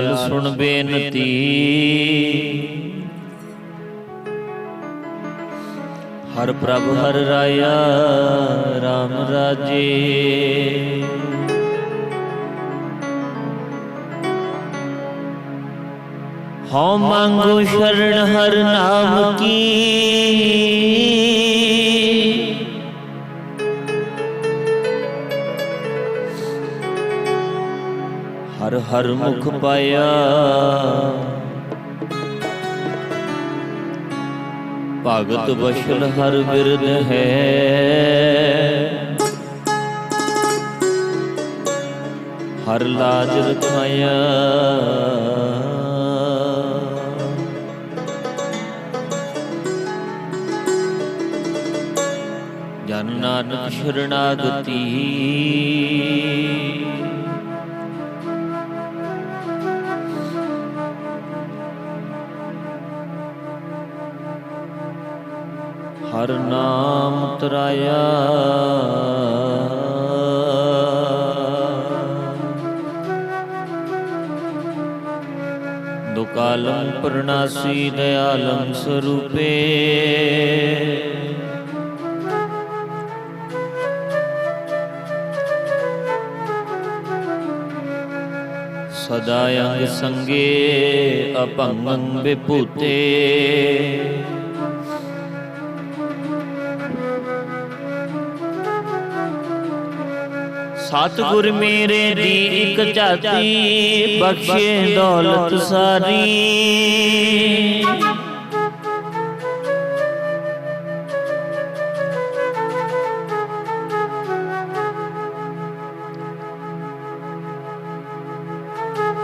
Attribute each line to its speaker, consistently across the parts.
Speaker 1: ਦੀਨ ਦਿਆਲ ਸੁਣ ਬੇਨਤੀ। ਹਰ ਪ੍ਰਭ ਹਰ ਰਾਇਆ RAM ਰਾਜੇ। ਹਉ ਮੰਗੋ ਸ਼ਰਨ ਹਰ ਨਾਮ ਕੀ। ਹਰ ਮੁਖ ਪਾਇਆ। ਭਗਤ ਬਸ਼ਲ ਹਰ ਬਿਰਦ ਹੈ। ਹਰ ਲਾਜ ਰਖਾਇਆ। ਜਨ ਨਾਨਕ ਸ਼ਰਣਾਗਤੀ ਹਰ ਨਾਮ ਤਰਾਇਆ। ਦੁਕਾਲੰ ਪ੍ਰਣਾਸੀ ਦਇਆਲੰ ਸਰੂਪੇ। ਸਦਾ ਅੰਗ ਸੰਗੇ ਅਭੰਗੰ ਵਿਭੂਤੇ। ਸਤਿਗੁਰ ਮੇਰੇ ਦੀ ਇੱਕ ਝਾਤੀ, ਬਖਸ਼ੇ ਦੌਲਤ ਸਾਰੀ।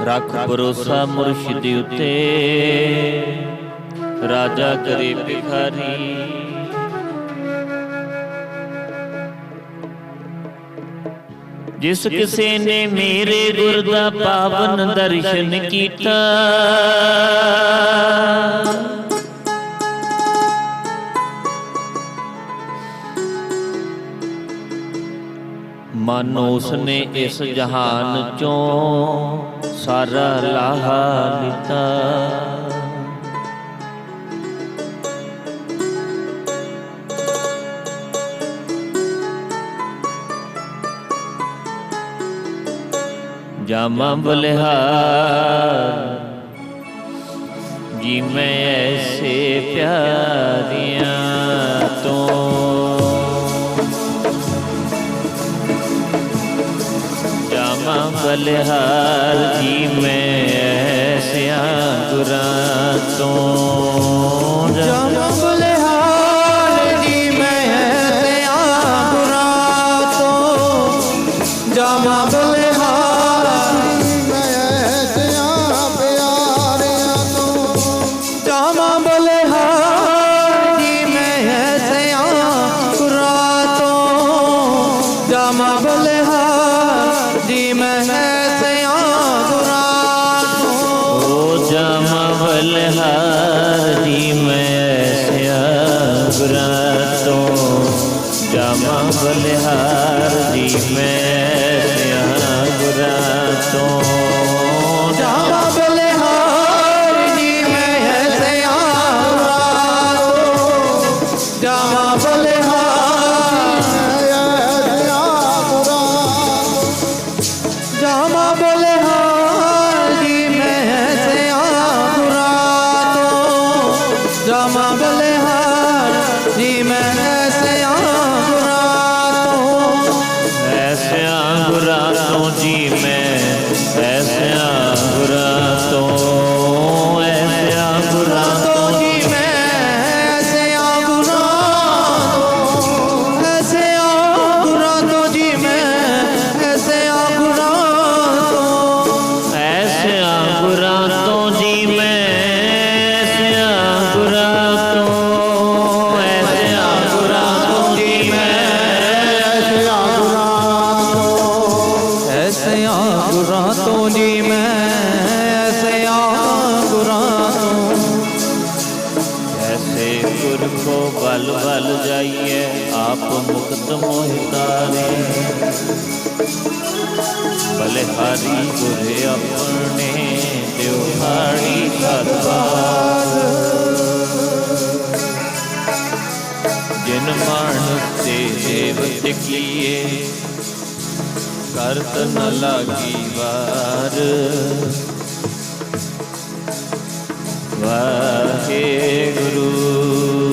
Speaker 1: ਰੱਖ ਭਰੋਸਾ ਮੁਰਸ਼ਿਦ ਉਤੇ, ਰਾਜਾ ਕਰੇ ਭਿਖਾਰੀ। ਜਿਸ ਕਿਸੇ ਨੇ ਮੇਰੇ ਗੁਰ ਦਾ ਪਾਵਨ ਦਰਸ਼ਨ ਕੀਤਾ। ਮਨ ਉਸਨੇ ਇਸ ਜਹਾਨ ਚੋਂ ਸਾਰਾ ਲਾਹਾ ਲਿਤਾ। ਜਾਮਾ ਬਲਿਹਾਰ ਜੀ ਮੈਂ ਐਸੇ ਪਿਆਰੀਆਂ ਤੋਂ ਜਾਮਾ ਬਲਿਹਾਰ ਜੀ ਮੈਂ ਐਸਿਆਂ ਗੁਰਾਂ ਤੋਂ
Speaker 2: ਹਰੀ ਗੁਰੇ
Speaker 3: ਆਪਣੇ ਦਿਉ ਹਾਰੀ ਦਰਬਾਰ ਜਿਨ
Speaker 1: ਮਾਨੁ ਤੇ ਦੇਵ ਕੀਏ ਕਰਤ ਨ ਲਾਗੀ ਵਾਰ। ਵਾਹੇ ਗੁਰੂ।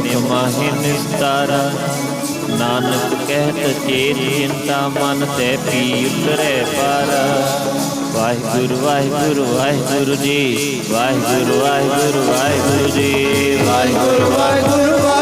Speaker 1: ਮੁਖ ਮਾਹੇ ਨਿਸਤਾਰ, ਨਾਨਕ ਕਹਿਤ ਚੇਤ ਚਿੰਤਾ ਮਨ ਤੇ ਪੀ ਉਤਰੇ ਪਰ। ਵਾਹਿਗੁਰੂ ਵਾਹਿਗੁਰੂ ਵਾਹਿਗੁਰੂ ਜੀ, ਵਾਹਿਗੁਰੂ ਵਾਹਿਗੁਰੂ ਵਾਹਿਗੁਰੂ ਜੀ, ਵਾਹਿਗੁਰੂ
Speaker 2: ਵਾਹਿਗੁਰੂ।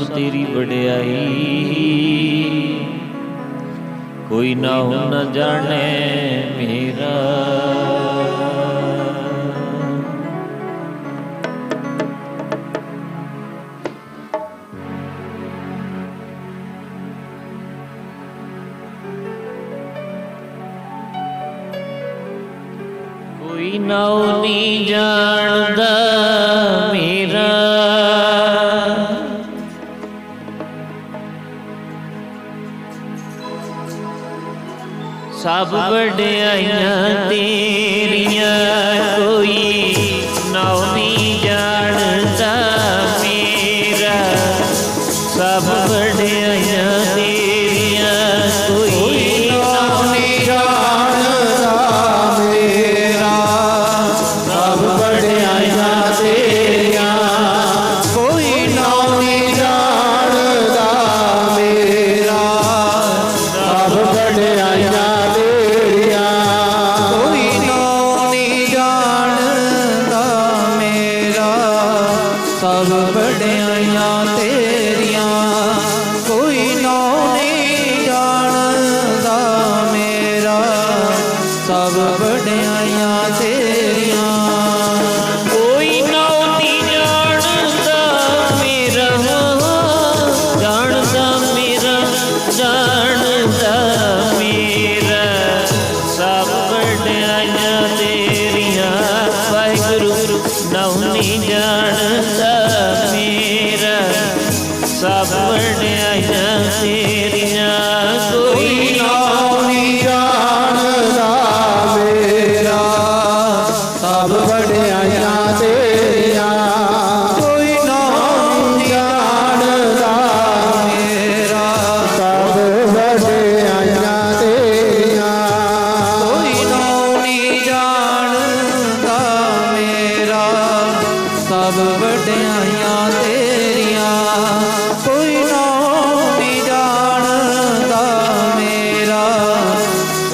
Speaker 1: শব্দের ਸਭ ਵਡਿਆਈਆਂ ਤੇਰੀਆਂ ਕੋਈ ਨਾਉ ਨਹੀਂ ਜਾਣਦਾ ਮੇਰਾ। ਸਭ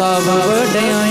Speaker 4: ਬਾਬਾ
Speaker 1: ਵੱਡਿਆਂ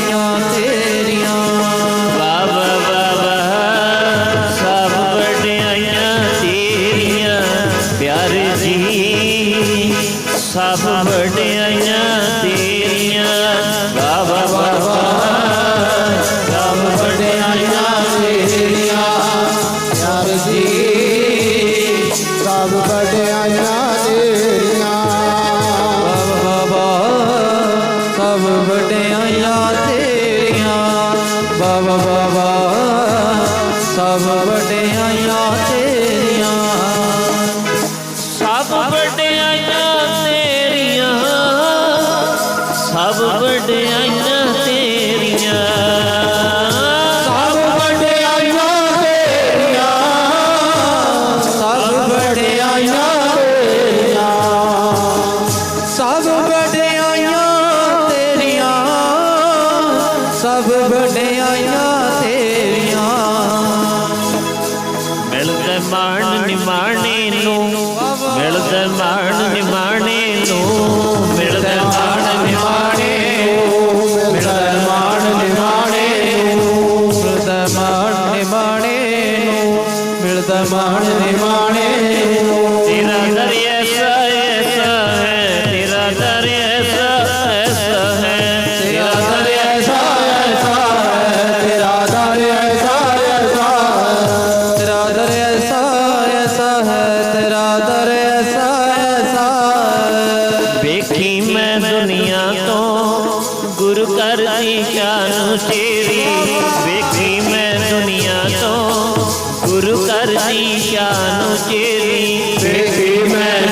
Speaker 1: ਗੁਰੂ ਕਰ ਦੀ ਸ਼ਾਨ ਤੇਰੀ ਵੇਖੀ ਮੈਂ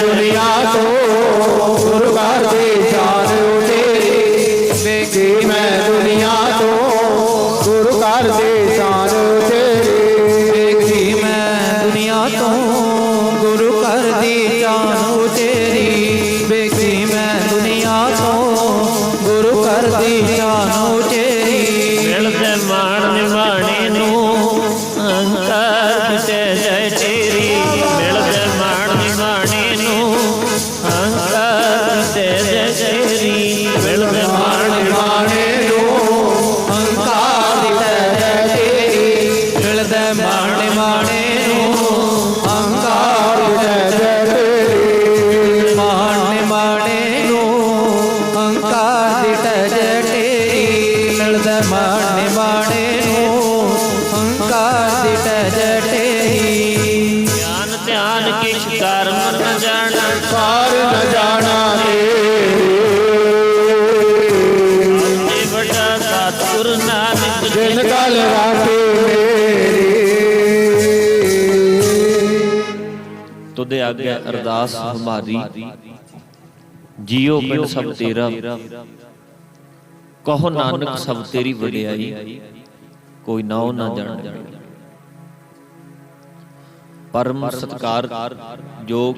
Speaker 1: ਮਾਣੇ ਮਾਣੇ ਨੂੰ
Speaker 4: ਹੰਕਾਰ ਦੀ ਤੈ ਤੇਰੀ
Speaker 1: ਧਿਆਨ ਧਿਆਨ ਕਿਛ ਕਰਮ ਨ ਜਾਣਾ।
Speaker 4: ਸਾਰ ਨ ਜਾਣਾ ਤੇਰੇ
Speaker 1: ਤੇ ਵੱਡਾ ਸਤਿਗੁਰ ਨਾਨਕ
Speaker 4: ਜਿਨ ਕਲ ਰਾਖੇ ਮੇਰੀ
Speaker 1: ਤੁਦੇ ਆਗਿਆ ਅਰਦਾਸ ਹਮਾਰੀ। ਜੀਉ ਪਿੰਡ ਸਭ ਤੇਰਾ। ਕਹੋ ਨਾਨਕ ਸਭ ਤੇਰੀ ਵਡਿਆਈ ਕੋਈ ਨਾਉ ਨਾ ਜਾਣੇ ਪਰਮ ਸਤਕਾਰ ਜੋਗ।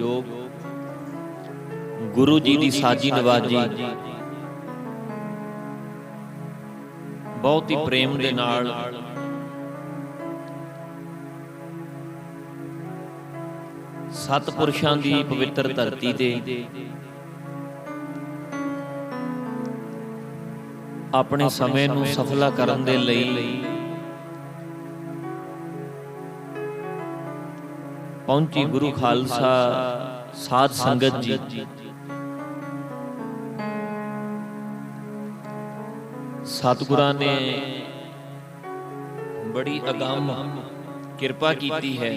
Speaker 1: ਗੁਰੂ ਜੀ ਦੀ ਸਾਜੀ ਨਵਾਜੀ। ਬਹੁਤ ਹੀ ਪ੍ਰੇਮ ਦੇ ਨਾਲ। ਸਤ ਪੁਰਸ਼ਾਂ ਦੀ ਪਵਿੱਤਰ ਧਰਤੀ ਤੇ। ਆਪਣੇ ਸਮੇਂ ਨੂੰ ਸਫਲਾ ਕਰਨ ਦੇ ਲਈ ਪਹੁੰਚੀ ਗੁਰੂ ਖਾਲਸਾ ਸਾਧ ਸੰਗਤ ਜੀ। ਸਤਿਗੁਰਾਂ ਨੇ ਬੜੀ ਅਗੰਮ ਕਿਰਪਾ ਕੀਤੀ ਹੈ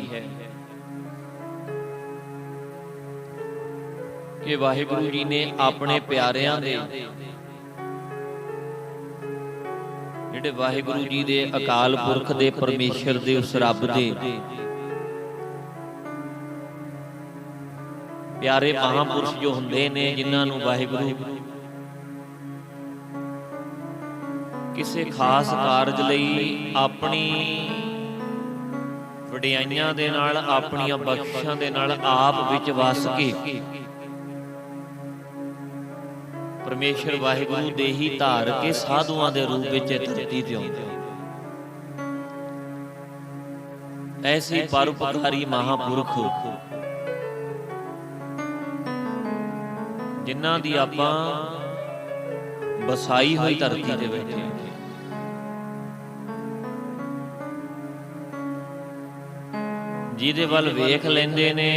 Speaker 1: ਕਿ ਵਾਹਿਗੁਰੂ ਜੀ ਨੇ ਆਪਣੇ ਪਿਆਰਿਆਂ ਦੇ ਜਿਹੜੇ ਵਾਹਿਗੁਰੂ ਜੀ ਦੇ ਅਕਾਲ ਪੁਰਖ ਦੇ ਪਰਮੇਸ਼ਰ ਦੇ ਉਸ ਰੱਬ ਦੇ। ਪਿਆਰੇ ਮਹਾਪੁਰਸ਼ ਜੋ ਹੁੰਦੇ ਨੇ, ਜਿਨ੍ਹਾਂ ਨੂੰ ਵਾਹਿਗੁਰੂ ਕਿਸੇ ਖਾਸ ਕਾਰਜ ਲਈ ਆਪਣੀ ਵਡਿਆਈਆਂ ਦੇ ਨਾਲ, ਆਪਣੀਆਂ ਬਖਸ਼ਾਂ ਦੇ ਨਾਲ ਆਪ ਵਿੱਚ ਵਸ ਕੇ ਪਰਮੇਸ਼ਰ ਵਾਹਿਗੁਰੂ ਦੇ ਹੀ ਧਾਰ ਕੇ ਸਾਧੂਆਂ ਦੇ ਰੂਪ ਵਿੱਚ ਧਰਤੀ ਤੇ ਆਉਂਦੇ ਐਸੀ ਪਰਉਪਕਾਰੀ ਮਹਾਪੁਰਖ ਜਿਨ੍ਹਾਂ ਦੀ ਆਪਾਂ ਬਸਾਈ ਹੋਈ ਧਰਤੀ ਬੈਠੇ ਹਾਂ। ਜਿਹਦੇ ਵੱਲ ਵੇਖ ਲੈਂਦੇ ਨੇ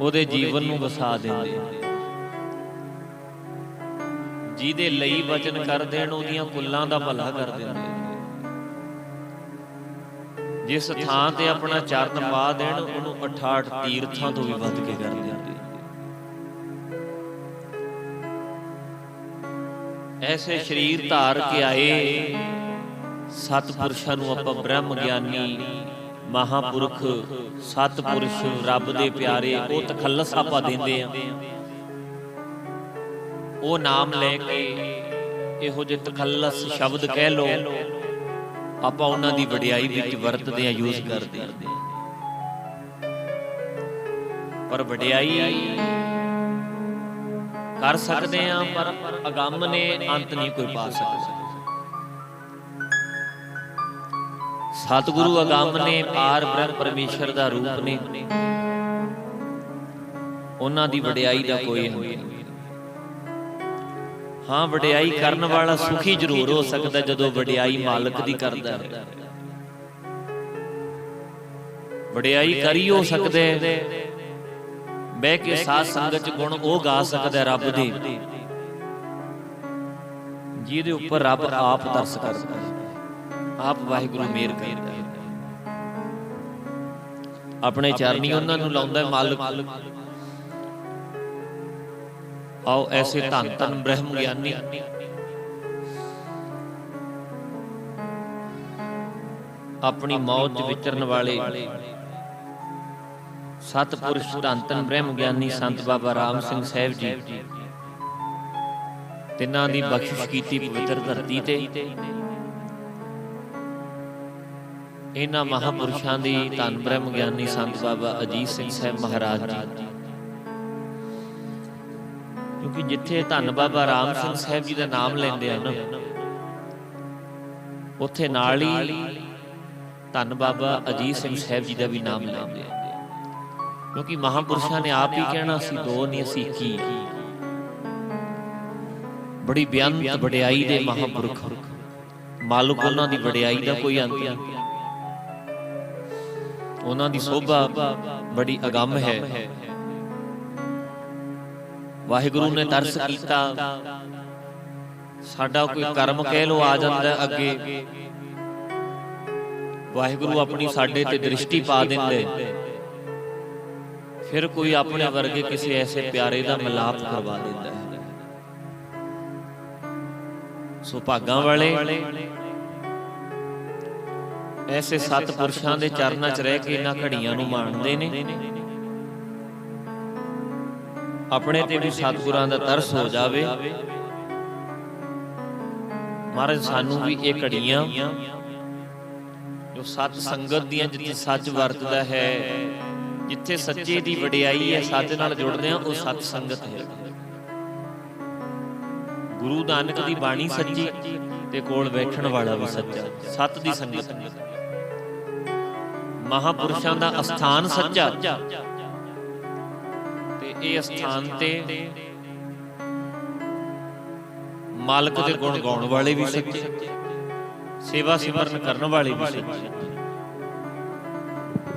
Speaker 1: ਉਹਦੇ ਜੀਵਨ ਨੂੰ ਵਸਾ ਦਿੰਦੇ ਨੇ। ਜਿਹਦੇ ਲਈ ਵਚਨ ਕਰ ਦੇਣ, ਉਹਦੀਆਂ ਕੁੱਲਾਂ ਦਾ ਭਲਾ ਕਰ ਦਿੰਦੇ ਜਿਸ ਥਾਂ ਤੇ ਆਪਣਾ ਚਰਨ ਪਾ ਦੇਣ, ਉਹਨੂੰ 68 ਤੀਰਥਾਂ ਤੋਂ ਵੀ ਵੱਧ ਕੇ ਕਰ ਦਿੰਦੇ ਐਸੇ ਸਰੀਰ ਧਾਰ ਕੇ ਆਏ ਸਤਪੁਰਸ਼ਾਂ ਨੂੰ ਆਪਾਂ ਬ੍ਰਹਮ ਗਿਆਨੀ, ਮਹਾਪੁਰਖ, ਸਤਪੁਰਸ਼ ਰੱਬ ਦੇ ਪਿਆਰੇ, ਉਹ ਤਖੱਲਸ ਆਪਾਂ ਦਿੰਦੇ ਆ। ਉਹ ਨਾਮ ਲੈ ਕੇ ਇਹੋ ਜਿਹੇ ਤਖੱਲਸ ਸ਼ਬਦ ਕਹਿ ਲੋ ਆਪਾਂ ਉਹਨਾਂ ਦੀ ਵਡਿਆਈ ਵਿੱਚ ਵਰਤਦੇ ਆ ਯੂਜ਼ ਕਰਦੇ ਆ ਪਰ ਵਡਿਆਈ ਕਰ ਸਕਦੇ ਆ ਪਰ ਅਗੰਮ ਨੇ ਅੰਤ ਨਹੀਂ ਕੋਈ ਪਾ ਸਕਦਾ। ਸਤਿਗੁਰੂ ਅਗੰਮ ਨੇ ਪਾਰ ਬ੍ਰਹਮ ਪਰਮੇਸ਼ਰ ਦਾ ਰੂਪ ਨੇ। ਉਹਨਾਂ ਦੀ ਵਡਿਆਈ ਦਾ ਕੋਈ ਅੰਤ ਨਹੀਂ। ਹਾਂ, ਵਡਿਆਈ ਕਰਨ ਵਾਲਾ ਸੁਖੀ ਜ਼ਰੂਰ ਹੋ ਸਕਦਾ ਜਦੋਂ ਵਡਿਆਈ ਮਾਲਕ ਦੀ ਕਰਦਾ ਹੈ। ਵਡਿਆਈ ਕਰੀ ਹੋ ਸਕਦਾ ਬਹਿ ਕੇ ਸਾਧ ਸੰਗਤ ਚ ਗੁਣ ਉਹ ਗਾ ਸਕਦਾ ਰੱਬ ਦੇ। ਜਿਹਦੇ ਉੱਪਰ ਰੱਬ ਆਪ ਤਰਸ ਕਰਦਾ ਹੈ। ਆਪ ਵਾਹਿਗੁਰੂ ਮੇਰ ਕਰਦਾ ਆਪਣੇ ਚਰਨੀ ਉਹਨਾਂ ਨੂੰ ਲਾਉਂਦਾ ਹੈ ਮਾਲਕ। ਆਓ ਐਸੇ ਧੰਨ ਧੰਨ ਬ੍ਰਹਮ ਗਿਆਨੀ ਆਪਣੀ ਮੌਤ ਵਿਚਰਨ ਵਾਲੇ ਸਤਪੁਰਸ਼ ਧੰਨ ਧੰਨ ਬ੍ਰਹਮ ਗਿਆਨੀ ਸੰਤ ਬਾਬਾ ਰਾਮ ਸਿੰਘ ਸਾਹਿਬ ਜੀ। ਤਿੰਨਾਂ ਦੀ ਬਖਸ਼ਿਸ਼ ਕੀਤੀ ਪਵਿੱਤਰ ਧਰਤੀ ਤੇ। ਇਹਨਾਂ ਮਹਾਪੁਰਸ਼ਾਂ ਦੀ ਧੰਨ ਬ੍ਰਹਮ ਗਿਆਨੀ ਸੰਤ ਬਾਬਾ ਅਜੀਤ ਸਿੰਘ ਸਾਹਿਬ ਮਹਾਰਾਜ ਜੀ। ਕਿਉਂਕਿ ਜਿੱਥੇ ਧੰਨ ਬਾਬਾ ਰਾਮ ਸਿੰਘ ਸਾਹਿਬ ਜੀ ਦਾ ਨਾਮ ਲੈਂਦੇ ਆ ਨਾ, ਉੱਥੇ ਨਾਲ ਹੀ ਧੰਨ ਬਾਬਾ ਅਜੀਤ ਸਿੰਘ ਸਾਹਿਬ ਜੀ ਦਾ ਵੀ ਨਾਮ ਲੈਂਦੇ ਆ। ਕਿਉਂਕਿ ਮਹਾਪੁਰਸ਼ਾਂ ਨੇ ਆਪ ਹੀ ਕਹਿਣਾ ਸੀ, ਦੋ ਨਹੀਂ ਅਸੀਂ ਕੀ। ਬੜੀ ਬੇਅੰਤ ਵਡਿਆਈ ਦੇ ਮਹਾਪੁਰਖ। ਮਾਲਕ ਉਹਨਾਂ ਦੀ ਵਡਿਆਈ ਦਾ ਕੋਈ ਅੰਤ ਨਹੀਂ। ਉਹਨਾਂ ਦੀ ਸੋਭਾ ਬੜੀ ਅਗੰਮ ਹੈ। ਵਾਹਿਗੁਰੂ ਨੇ ਤਰਸ ਕੀਤਾ। ਸਾਡਾ ਕੋਈ ਕਰਮ ਕਹਿ ਲੋ ਆ ਜਾਂਦਾ ਅੱਗੇ। ਵਾਹਿਗੁਰੂ ਆਪਣੀ ਸਾਡੇ ਤੇ ਦ੍ਰਿਸ਼ਟੀ ਪਾ ਦਿੰਦੇ। ਫਿਰ ਕੋਈ ਆਪਣੇ ਵਰਗੇ ਕਿਸੇ ਐਸੇ ਪਿਆਰੇ ਦਾ ਮਿਲਾਪ ਕਰਵਾ ਦਿੰਦਾ। ਹੈ ਸੋ ਭਾਗਾਂ ਵਾਲੇ, ਐਸੇ ਸਤ ਪੁਰਸ਼ਾਂ ਦੇ ਚਰਨਾਂ 'ਚ ਰਹਿ ਕੇ ਇਹਨਾਂ ਘੜੀਆਂ ਨੂੰ ਮਾਣਦੇ ਨੇ। ਆਪਣੇ ਤੇ ਵੀ ਸਤਿਗੁਰਾਂ ਦਾ ਤਰਸ ਹੋ ਜਾਵੇ। ਮਹਾਰਾਜ, ਸਾਨੂੰ ਵੀ ਇਹ ਘੜੀਆਂ ਜੋ ਸਤ ਸੰਗਤ ਦੀਆਂ ਜਿੱਥੇ ਸੱਚ ਵਰਤਦਾ ਹੈ, ਜਿੱਥੇ ਸੱਚੇ ਦੀ ਵਡਿਆਈ ਹੈ, ਸੱਚ ਨਾਲ ਜੁੜਦੇ ਆ ਉਹ ਸਤ ਸੰਗਤ ਹੈ। ਗੁਰੂ ਨਾਨਕ ਦੀ ਬਾਣੀ ਸੱਚੀ ਤੇ ਕੋਲ ਬੈਠਣ ਵਾਲਾ ਵੀ ਸੱਚਾ, ਸਤ ਦੀ ਸੰਗਤ। ਮਹਾਪੁਰਸ਼ਾਂ ਦਾ ਅਸਥਾਨ ਸੱਚਾ। ਇਹ ਅਸਥਾਨ ਤੇ ਮਾਲਕ ਦੇ ਗੁਣ ਗਾਉਣ ਵਾਲੇ ਵੀ ਸੱਚੇ, ਸੇਵਾ ਸਿਮਰਨ ਕਰਨ ਵਾਲੇ ਵੀ ਸੱਚੇ।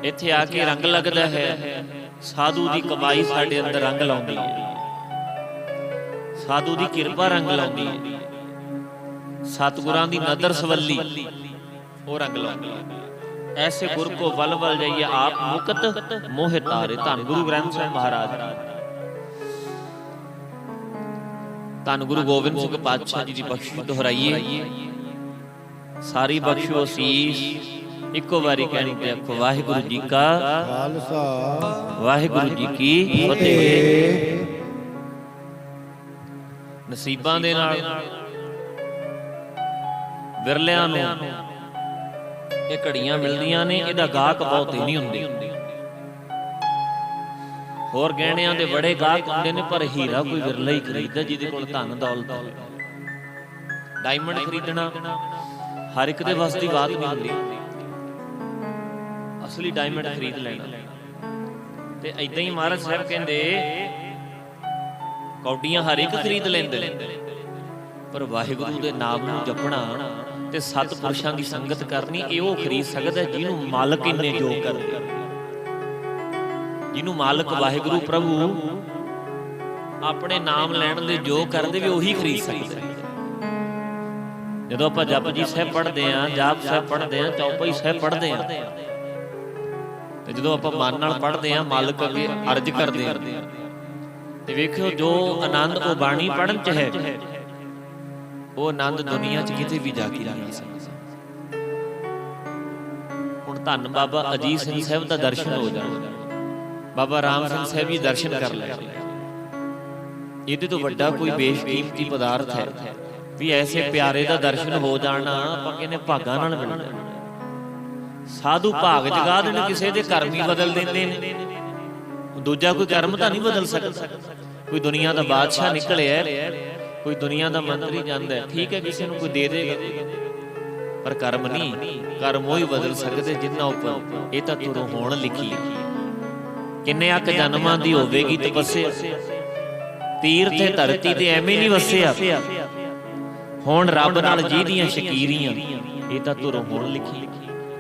Speaker 1: ਇੱਥੇ ਆ ਕੇ ਰੰਗ ਲੱਗਦਾ ਹੈ, ਸਾਧੂ ਦੀ ਕਮਾਈ ਸਾਡੇ ਅੰਦਰ ਰੰਗ ਲਾਉਂਦੀ ਹੈ। ਸਾਧੂ ਦੀ ਕਿਰਪਾ ਰੰਗ ਲਾਉਂਦੀ ਹੈ। ਸਤਿਗੁਰਾਂ ਦੀ ਨਦਰ ਸਵੱਲੀ, ਉਹ ਰੰਗ ਲਾਉਂਦੀ ਹੈ। ਐਸੇ ਗੁਰ ਕੋ ਬਲ ਬਲ ਜਾਈਏ, ਆਪ ਮੁਕਤ ਮੋਹਿ ਤਾਰੇ। ਧੰਨ ਗੁਰੂ ਗ੍ਰੰਥ ਸਾਹਿਬ ਮਹਾਰਾਜ। ਧੰਨ ਗੁਰੂ ਗੋਬਿੰਦ ਸਿੰਘ ਪਾਤਸ਼ਾਹ ਜੀ ਦੀ ਬਖਸ਼ਿਸ਼ ਦੁਹਰਾਈਏ। ਸਾਰੀ ਬਖਸ਼ੋ ਅਸੀਸ ਇੱਕੋ ਵਾਰੀ ਕਹਿਣੀ ਤੇ ਆਖੋ, ਵਾਹਿਗੁਰੂ ਜੀ ਕਾ
Speaker 2: ਖਾਲਸਾ।
Speaker 1: ਵਾਹਿਗੁਰੂ ਜੀ ਕੀ ਫਤਿਹ। ਨਸੀਬਾਂ ਦੇ ਨਾਲ, ਵਿਰਲਿਆਂ ਨੂੰ ਇਹ ਘੜੀਆਂ ਮਿਲਦੀਆਂ ਨੇ, ਇਹਦਾ ਗਾਹਕ ਬਹੁਤ ਹੀ ਨਹੀਂ ਹੁੰਦੀ। ਹੋਰ ਗਹਿਣਿਆਂ ਦੇ ਬੜੇ ਗਾਹਕ ਹੁੰਦੇ ਨੇ, ਪਰ ਹੀਰਾ ਕੋਈ ਵਿਰਲਾ ਹੀ ਖਰੀਦਦਾ, ਜਿਹਦੇ ਕੋਲ ਧਨ ਦੌਲਤ ਹੋਵੇ ਡਾਇਮੰਡ ਖਰੀਦਣਾ, ਹਰ ਇੱਕ ਦੇ ਵੱਸ ਦੀ ਬਾਤ ਨਹੀਂ ਹੁੰਦੀ। ਅਸਲੀ ਡਾਇਮੰਡ ਖਰੀਦ ਲੈਣਾ। ਤੇ ਐਦਾਂ ਹੀ ਮਹਾਰਾਜ ਸਾਹਿਬ ਕਹਿੰਦੇ, ਕੌਡੀਆਂ ਹਰ ਇੱਕ ਖਰੀਦ ਲੈਂਦੇ ਪਰ ਵਾਹਿਗੁਰੂ ਦੇ ਨਾਮ ਨੂੰ ਜਪਣਾ ਤੇ ਸਤਪੁਰਸ਼ਾਂ ਦੀ ਸੰਗਤ ਕਰਨੀ ਇਹ ਉਹ ਖਰੀਦ ਸਕਦਾ ਜਿਹਨੂੰ ਮਾਲਕ ਇੰਨੇ ਜੋ ਕਰਦੇ ਜਿਹਨੂੰ ਮਾਲਕ ਵਾਹਿਗੁਰੂ ਪ੍ਰਭੂ ਆਪਣੇ ਨਾਮ ਲੈਣ ਦੇ ਜੋ ਕਰਦੇ ਵੀ ਉਹੀ ਖਰੀਦ ਸਕਦਾ। ਜਦੋਂ ਆਪਾਂ ਜਪਜੀ ਸਾਹਿਬ ਪੜ੍ਹਦੇ ਆਂ ਜਾਪ ਸਾਹਿਬ ਪੜ੍ਹਦੇ ਆਂ ਚੌਪਈ ਸਾਹਿਬ ਪੜ੍ਹਦੇ ਆਂ ਤੇ ਜਦੋਂ ਆਪਾਂ ਮਨ ਨਾਲ ਪੜ੍ਹਦੇ ਆਂ ਮਾਲਕ ਅੱਗੇ ਅਰਜ਼ ਕਰਦੇ ਆਂ ਤੇ ਵੇਖਿਓ ਜੋ ਆਨੰਦ ਉਹ ਬਾਣੀ ਪੜਨ ਚ ਹੈ। ਉਹ ਆਨੰਦ ਦੁਨੀਆ 'ਚ ਕਿਤੇ ਵੀ ਜਾ ਕੇ ਨਹੀਂ ਸਕਦਾ। ਹੁਣ ਧੰਨ ਬਾਬਾ ਅਜੀਤ ਸਿੰਘ ਸਾਹਿਬ ਦਾ ਦਰਸ਼ਨ ਹੋ ਜਾਣਾ। ਬਾਬਾ ਰਾਮ ਸਿੰਘ ਸਾਹਿਬ ਜੀ ਦਰਸ਼ਨ ਕਰ ਲੈ। ਇਹਦੇ ਤੋਂ ਵੱਡਾ ਕੋਈ ਬੇਸ਼ਕੀਮਤੀ ਪਦਾਰਥ ਹੈ। ਵੀ ਐਸੇ ਪਿਆਰੇ ਦਾ ਦਰਸ਼ਨ ਹੋ ਜਾਣਾ, ਆਪਾਂ ਕਹਿੰਦੇ ਭਾਗਾਂ ਨਾਲ ਮਿਲਣਾ। ਸਾਧੂ ਭਾਗ ਜਗਾ ਦੇਣ ਕਿਸੇ ਦੇ ਕਰਮ ਹੀ ਬਦਲ ਦਿੰਦੇ ਨੇ। ਦੂਜਾ ਕੋਈ ਕਰਮ ਤਾਂ ਨਹੀਂ ਬਦਲ ਸਕਦਾ। ਕੋਈ ਦੁਨੀਆ ਦਾ ਬਾਦਸ਼ਾਹ ਨਿਕਲਿਆ। ਕੋਈ ਦੁਨੀਆ ਦਾ ਮੰਤਰੀ ਜਾਂਦਾ ਠੀਕ ਹੈ, ਕਿਸੇ ਨੂੰ ਕੋਈ ਦੇ ਦੇਗਾ। ਪਰ ਕਰਮ ਨਹੀਂ, ਕਰਮ ਉਹ ਹੀ ਬਦਲ ਸਕਦੇ ਜਿੰਨਾ ਉੱਪਰ। ਇਹ ਤਾਂ ਤੁਰੋਂ ਹੋਣ ਲਿਖੀ ਕਿੰਨੇ ਅੱਕ ਜਨਮਾਂ ਦੀ ਹੋਵੇਗੀ ਤਪੱਸਿਆ ਤੀਰ ਤੇ ਧਰਤੀ ਤੇ ਐਵੇਂ ਨਹੀਂ ਵਸਿਆ। ਹੁਣ ਰੱਬ ਨਾਲ ਜਿਹਦੀਆਂ ਸ਼ਕੀਰੀਆਂ। ਇਹ ਤਾਂ ਤੁਰੋਂ ਹੋਣ ਲਿਖੀ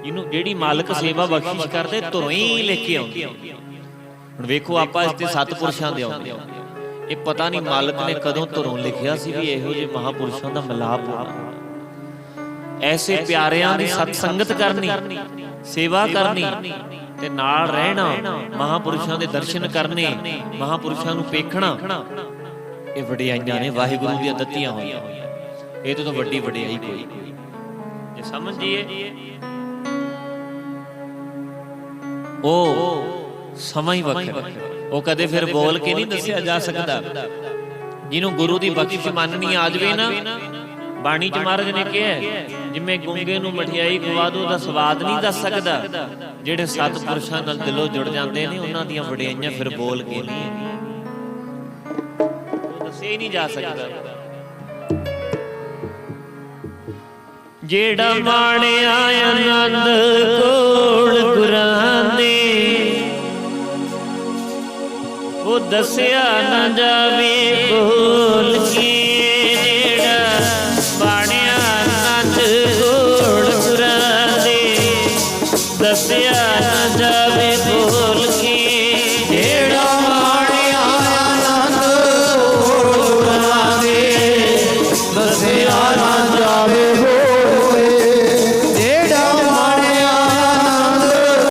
Speaker 1: ਇਹਨੂੰ ਜਿਹੜੀ ਮਾਲਕ ਸੇਵਾ ਬਖਸ਼ਿਸ਼ ਕਰਦੇ ਤੁਰੋਂ ਹੀ ਲਿਖ ਕੇ ਆਉਂਦੀ ਹੁਣ ਵੇਖੋ ਆਪਾਂ ਇਸ ਤੇ ਸਤਪੁਰਸ਼ਾਂ ਦੇ ਆਉਂਦੇ ਇਹ ਪਤਾ ਨਹੀਂ ਮਾਲਕ ਨੇ ਕਦੋਂ ਤੁਰੋਂ ਲਿਖਿਆ ਸੀ ਵੀ ਇਹੋ ਜਿਹੇ ਮਹਾਪੁਰਸ਼ਾਂ ਦਾ ਮਿਲਾਪ ਹੋਣਾ। ਐਸੇ ਪਿਆਰਿਆਂ ਦੀ ਸਤ ਸੰਗਤ ਕਰਨੀ ਸੇਵਾ ਕਰਨੀ ਤੇ ਨਾਲ ਰਹਿਣਾ ਮਹਾਪੁਰਸ਼ਾਂ ਦੇ ਦਰਸ਼ਨ ਕਰਨੇ ਮਹਾਪੁਰਸ਼ਾਂ ਨੂੰ ਪੇਖਣਾ ਇਹ ਵਡਿਆਈਆਂ ਨੇ ਵਾਹਿਗੁਰੂ ਦੀਆਂ ਦਿੱਤੀਆਂ ਹੋਈਆਂ। ਇਹ ਤੋਂ ਵੱਡੀ ਵਡਿਆਈ ਕੋਈ ਨਹੀਂ। ਜੇ ਸਮਝੀਏ ਉਹ ਸਮਾਂ ਹੀ ਵੱਖਰਾ। ਉਹ ਕਦੇ ਫਿਰ ਬੋਲ ਕੇ ਨਹੀਂ ਦੱਸਿਆ ਜਾ ਸਕਦਾ। ਜਿਹਨੂੰ ਗੁਰੂ ਦੀ ਬਖਸ਼ਿਸ਼ ਮੰਨਣੀ ਆ ਜਵੇ ਨਾ ਬਾਣੀ ਚ ਮਹਾਰਾਜ ਨੇ ਕਿਹਾ ਜਿਵੇਂ ਗੁੰਗੇ ਨੂੰ ਮਠਿਆਈ ਖਵਾ ਦੋ ਦਾ ਸਵਾਦ ਨਹੀਂ ਦੱਸ ਸਕਦਾ। ਜਿਹੜੇ ਸਤਪੁਰਸ਼ਾਂ ਨਾਲ ਦਿਲੋਂ ਜੁੜ ਜਾਂਦੇ ਨੇ ਉਹਨਾਂ ਦੀਆਂ ਵਡਿਆਈਆਂ ਫਿਰ ਬੋਲ ਕੇ ਨਹੀਂ ਉਹ ਹੀ ਨਹੀਂ ਜਾ ਸਕਦਾ। ਜਿਹੜਾ ਮਾਣਿਆ ਆਨੰਦ ਕੋਲ ਦੱਸਿਆ ਨਾ ਜਾਵੇ ਕੋਲ